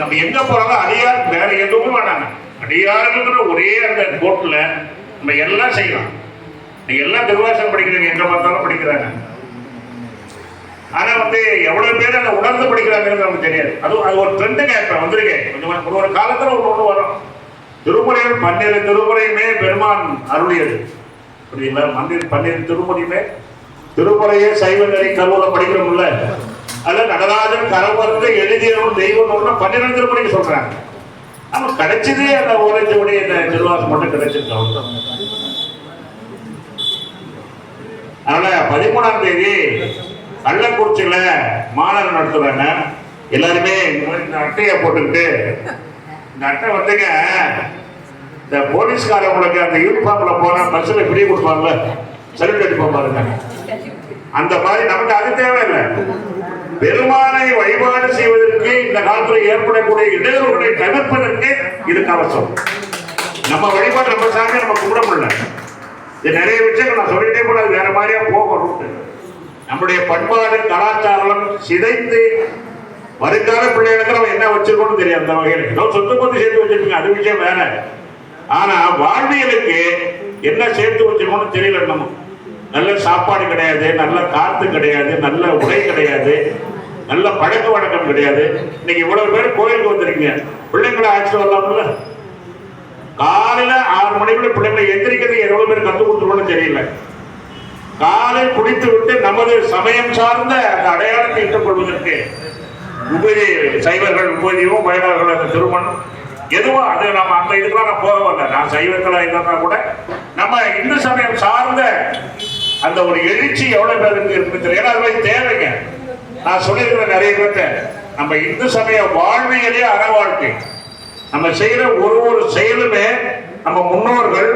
நம்ம எங்க போறாலும் அடியார் வேற எதுவும் வேணாங்க அடியாருங்கிற ஒரே அந்த கோட்டில் நம்ம எல்லாம் செய்யலாம். நீங்க எல்லாம் திருவாசகம் படிக்கிறீங்க எங்க பார்த்தாலும் படிக்கிறாங்க. ஆனா வந்து எவ்வளவு பேர் அதை உணர்ந்து படிக்கிறாங்கிறது நமக்கு தெரியாது. அது அது ஒரு ட்ரெண்டுங்க இப்ப வந்திருக்கேன் கொஞ்சம் ஒரு ஒரு காலத்துல ஒன்று ஒன்று வரும். திருமுறைகள் பன்னிரு திருமுறையுமே பெருமான் அருளியது. புரியுங்களா மன்னிரு பன்னிரு திருமுறையுமே திருமுறையே சைவ நெறி கருவூல படிக்கிறோம்ல. அதுல நடராஜன் கரவர்ந்து எழுதியவன் தெய்வம் பன்னிரெண்டு மணிக்கு சொல்றாங்க. நம்ம கிடைச்சதே அந்த ஓரஞ்சோடைய இந்த திருவாசம் மட்டும் கிடைச்சிருக்கோம் அதனால பதிமூணாம் தேதி கள்ளக்குறிச்சியில மாநாடு நடத்துறாங்க. எல்லாருமே இந்த மாதிரி இந்த அட்டையை போட்டுக்கிட்டு இந்த அட்டை வந்துங்க இந்த போலீஸ்காரவங்களுக்கு அந்த யூனிஃபார்ம்ல போனா பஸ்ஸில் ஃப்ரீ கொடுப்பாங்கல்ல சல்யூட் பாருங்க. அந்த மாதிரி நமக்கு அது தேவையில்லை. பெருமானை வழிபாடு செய்வதற்கு இந்த காலத்தில் ஏற்படக்கூடிய இடையூறுகளை தவிர்ப்பதற்கு இது கவசம் நம்ம வழிபாடு நம்ம சாமி நம்ம கும்பிட முடியல. இது நிறைய விஷயங்கள் நான் சொல்லிட்டே கூட அது வேற மாதிரியா போகணும். நம்முடைய பண்பாடு கலாச்சாரம் சிதைத்து வருங்கால பிள்ளைகளுக்கு நம்ம என்ன வச்சிருக்கோம்னு தெரியாது. அந்த வகையில் ஏதோ சொத்து கொண்டு சேர்த்து வச்சிருக்கீங்க அது விஷயம் வேற. ஆனா வாழ்வியலுக்கு என்ன சேர்த்து வச்சிருக்கோம்னு தெரியல நம்ம. நல்ல சாப்பாடு கிடையாது நல்ல காத்து கிடையாது நல்ல உடை கிடையாது நல்ல பழக்க வழக்கம் கிடையாது. இன்னைக்கு இவ்வளவு பேர் கோயிலுக்கு வந்திருக்கீங்க. பிள்ளைங்களை அழைச்சிட்டு வரலாம்ல? காலையில ஆறு மணிக்குள்ள பிள்ளைங்களை எந்திரிக்கிறது எவ்வளவு பேர் கத்து கொடுத்துருவோம்னு தெரியல. காலை குடித்து விட்டு நமது சமயம் சார்ந்த அந்த அடையாளத்தை இட்டுக் கொள்வதற்கு உபதி சைவர்கள் உபதியும் வயதாளர்கள் அந்த திருமணம். எதுவும் அது நம்ம அந்த இதுக்கெல்லாம் நான் போக வரல. நான் சைவத்தில் இருந்தா கூட நம்ம இந்து சமயம் சார்ந்த அந்த ஒரு எழுச்சி எவ்வளவு பேருக்கு இருக்கு தெரியும் ஏன்னா அது மாதிரி தேவைங்க. நான் சொல்லியிருக்கிறேன் நிறைய பேர்த்த நம்ம இந்து சமய வாழ்வியலே அற வாழ்க்கை. நம்ம செய்யற ஒரு ஒரு செயலுமே நம்ம முன்னோர்கள்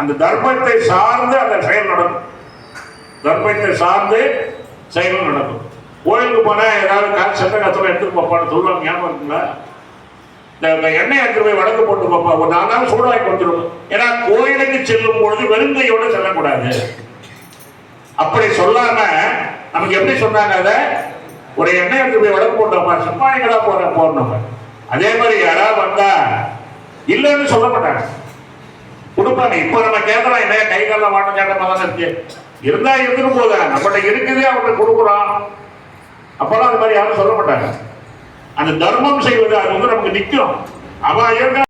அந்த தர்மத்தை சார்ந்து அந்த செயல் நடக்கும். தர்மத்தை சார்ந்து செயல் நடக்கும். கோயிலுக்கு போனால் ஏதாவது காசு சட்ட கஷ்டம் எடுத்துட்டு போப்பான்னு சொல்லுவாங்க. ஞாபகம் இருக்குங்களா? இந்த எண்ணெய் எடுத்துட்டு போய் வடக்கு போட்டு பார்ப்பா ஒரு நாலு நாள் சூடாக்கி கொடுத்துருவோம். ஏன்னா கோயிலுக்கு செல்லும் பொழுது வெறுங்கையோடு செல்லக்கூடாது. அப்படி சொல்லாம நமக்கு எப்படி சொன்னாங்க அதை? ஒரு எண்ணெய் எடுத்து போய் உடம்பு போட்டோமா சும்மா எங்கடா போற போடணும். அதே மாதிரி யாராவது வந்தா இல்லைன்னு சொல்ல மாட்டாங்க. கொடுப்பாங்க. இப்போ நம்ம கேட்கலாம் என்ன கை கால மாட்டம் கேட்டமா தான் இருக்கு. இருந்தா இருந்துட்டு போதா? நம்மகிட்ட இருக்குதே அவங்களுக்கு கொடுக்குறோம். அப்பெல்லாம் அது மாதிரி யாரும் சொல்ல மாட்டாங்க. அந்த தர்மம் செய்வது அது வந்து நமக்கு நிற்கும். அவன் இருக்க